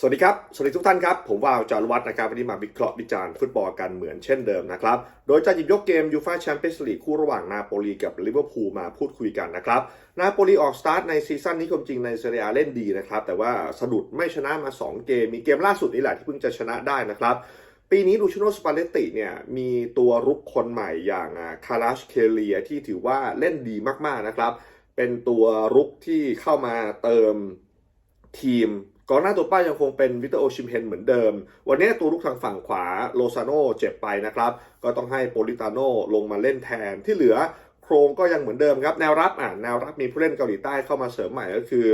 สวัสดีครับ สวัสดีทุกท่านครับ ผมวาวจารวัฒน์นะครับวันนี้มาวิเคราะห์วิจารณ์ฟุตบอลกันเหมือนเช่นเดิมนะครับ โดยจะหยิบยกเกมยูฟาแชมเปี้ยนส์ลีกคู่ระหว่างนาโปลีกับลิเวอร์พูลมาพูดคุยกันนะครับ นาโปลีออกสตาร์ทในซีซั่นนี้ความจริงในเซเรียเล่นดีนะครับ แต่ว่าสะดุดไม่ชนะมา 2 เกม มีเกมล่าสุดนี่แหละที่เพิ่งจะชนะได้นะครับปีนี้ลูชิโนสปาเลตติเนี่ยมีตัวรุกคนใหม่อย่างคาราชเคเลียที่ถือว่าเล่นดีมากๆนะครับ เป็นตัวรุกที่เข้ามาเติมทีม กองหน้าตัวป้ายยังคงเป็นวิตเตอร์โอชิมเฮนเหมือนเดิม วันนี้ตัวรุกทางฝั่งขวาโลซาโนเจ็บไปนะครับ ก็ต้องให้โปลิตาโนลงมาเล่นแทนที่เหลือโครงก็ยังเหมือนเดิมครับ แนวรับอะแนวรับมีผู้เล่นเกาหลีใต้เข้ามาเสริมใหม่ก็คือ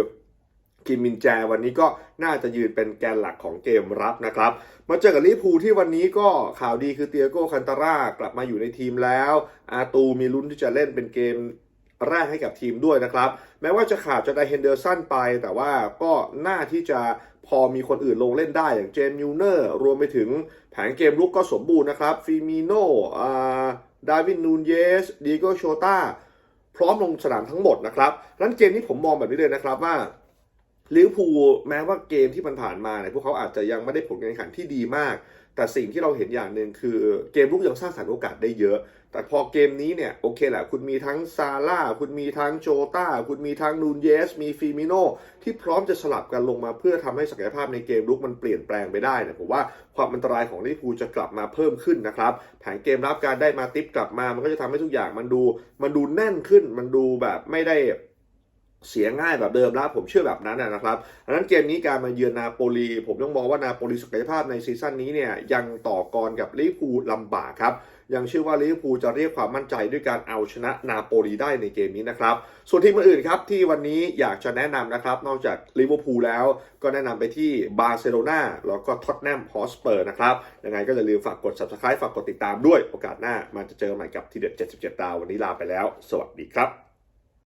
กิมมินแจวันนี้ก็น่าจะยืนเป็นแกนหลักของเกมรับนะครับ มาเจอกับลิพูที่วันนี้ก็ข่าวดีคือเตียโก้คันตาร่ากลับมาอยู่ในทีมแล้ว อาตูมีลุ้นที่จะเล่นเป็นเกม แรกให้กับทีมด้วยนะครับ แม้ว่าจะขาดจะได้เฮนเดอร์สันไป แต่ว่าก็น่าที่จะพอมีคนอื่นลงเล่นได้อย่างเจมส์มิลเนอร์ รวมไปถึงแผนเกมลุกก็สมบูรณ์นะครับฟิมิโน่ดาวินนูนเยสดีโกโชตาพร้อมลงสนามทั้งหมดนะครับนั้นเกมนี้ผมมองแบบนี้เลยนะครับว่า ลิเวอร์พูลแม้ว่าเกมที่มันผ่านมาเนี่ยพวกเขาอาจจะยังไม่ได้ผลการแข่งขันที่ดีมาก แต่สิ่งที่เราเห็นอย่างหนึ่งคือเกมลุกยังสร้างสรรค์โอกาสได้เยอะ แต่พอเกมนี้เนี่ยโอเคแหละคุณมีทั้งซาร่าคุณมีทั้งโจตาคุณมีทั้งนูนเยส มีฟิมิโนที่พร้อมจะสลับกันลงมาเพื่อทำให้ศักยภาพในเกมลุกมันเปลี่ยนแปลงไปได้เนี่ยผมว่าความอันตรายของลิเวอร์พูลจะกลับมาเพิ่มขึ้นนะครับแผนเกมรับการได้มาติปกลับมา มันก็จะทำให้ทุกอย่างมันดูมันดูแน่นขึ้นมันดูแบบไม่ได้ เสียง่ายแบบเดิมแล้วผมเชื่อแบบนั้นนะครับดังนั้นเกมนี้การมาเยือนนาโปลี ผมต้องมองว่านาโปลีศักยภาพในซีซั่นนี้เนี่ยยังต่อกรกับลิเวอร์พูลลำบากครับยังเชื่อว่าลิเวอร์พูลจะเรียกความมั่นใจด้วยการเอาชนะนาโปลีได้ในเกมนี้นะครับ ส่วนทีมอื่นครับที่วันนี้อยากจะแนะนำนะครับ นอกจากลิเวอร์พูลแล้วก็แนะนำไปที่บาร์เซโลนาแล้วก็ท็อตแนมฮอสเปอร์นะครับ ยังไงก็อย่าลืมฝากกด subscribe ฝากกดติดตามด้วย โอกาสหน้ามันจะเจอใหม่กับทีเด็ด 77 ดาว วันนี้ลาไปแล้ว สวัสดีครับ